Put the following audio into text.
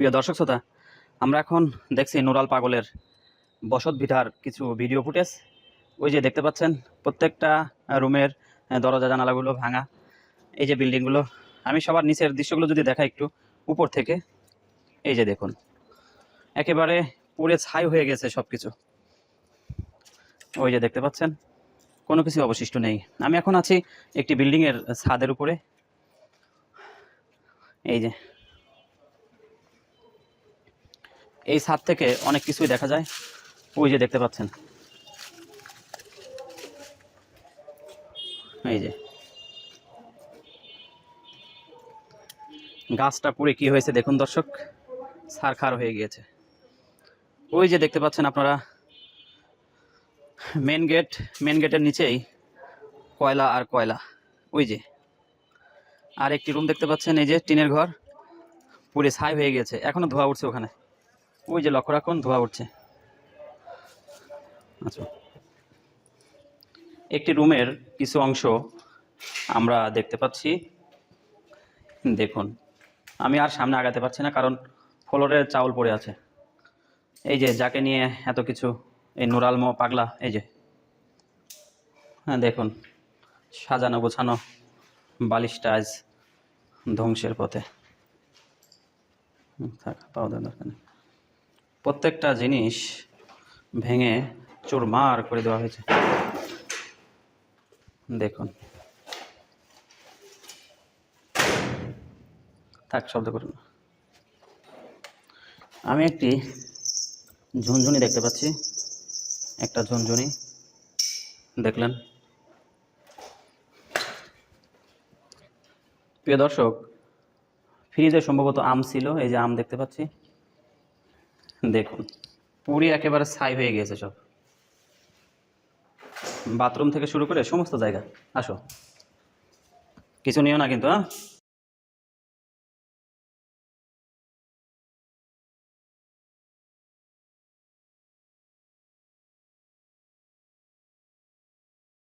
প্রিয় দর্শক শ্রোতা, আমরা এখন দেখছি নুরাল পাগলের বসত ভিটার কিছু ভিডিও ফুটেজ। ওই যে দেখতে পাচ্ছেন, প্রত্যেকটা রুমের দরজা, জানালাগুলো ভাঙা। এই যে বিল্ডিংগুলো, আমি সবার নিচের দৃশ্যগুলো যদি দেখা একটু উপর থেকে, এই যে দেখুন, একেবারে পুড়ে ছাই হয়ে গেছে সব কিছু ওই যে দেখতে পাচ্ছেন, কোনো কিছু অবশিষ্ট নেই। আমি এখন আছি একটি বিল্ডিংয়ের ছাদের উপরে। এই যে এই ছাদ থেকে অনেক কিছুই দেখা যায়। ওই যে দেখতে পাচ্ছেন। এই যে। গাছটা পুড়ে কি হয়েছে দেখুন দর্শক সারখার হয়ে গিয়েছে। ওই যে দেখতে পাচ্ছেন আপনারা মেন গেট মেন গেটের নিচেই কয়লা আর কয়লা। ওই যে। আর একটি রুম দেখতে পাচ্ছেন, এই যে টিনের ঘর পুরে ছাই হয়ে গেছে এখনও ধোয়া উঠছে ওখানে। ওই যে লক্ষ্য রাখুন, ধোয়া উঠছে। আচ্ছা। একটি রুমের কিছু অংশ আমরা দেখতে পাচ্ছি। দেখুন, আমি আর সামনে আগাতে পারছি না, কারণ ফ্লোরের চাউল পড়ে আছে। এই যে, যাকে নিয়ে এত কিছু, এই নুরালমো পাগলা, এই যে। হ্যাঁ দেখুন, সাজানো গোছানো বালিশ টাইজ ধ্বংসের পথে। থাক, পাওয়া দরকার নেই প্রত্যেকটা জিনিস ভেঙে চুরমার করে দেওয়া হয়েছে। দেখুন। থাক, শব্দ করুন। আমি একটি ঝুনঝুনি দেখতে পাচ্ছি। একটা ঝুনঝুনি। দেখলেন? প্রিয় দর্শক, ফ্রিজে সম্ভবত আম ছিল, এই যে আম দেখতে পাচ্ছি। দেখুন, পুরি একেবারে ছাই হয়ে গিয়েছে সব। বাথরুম থেকে শুরু করে সমস্ত জায়গা। আসো। কিছু নিও না কিন্তু হ্যাঁ?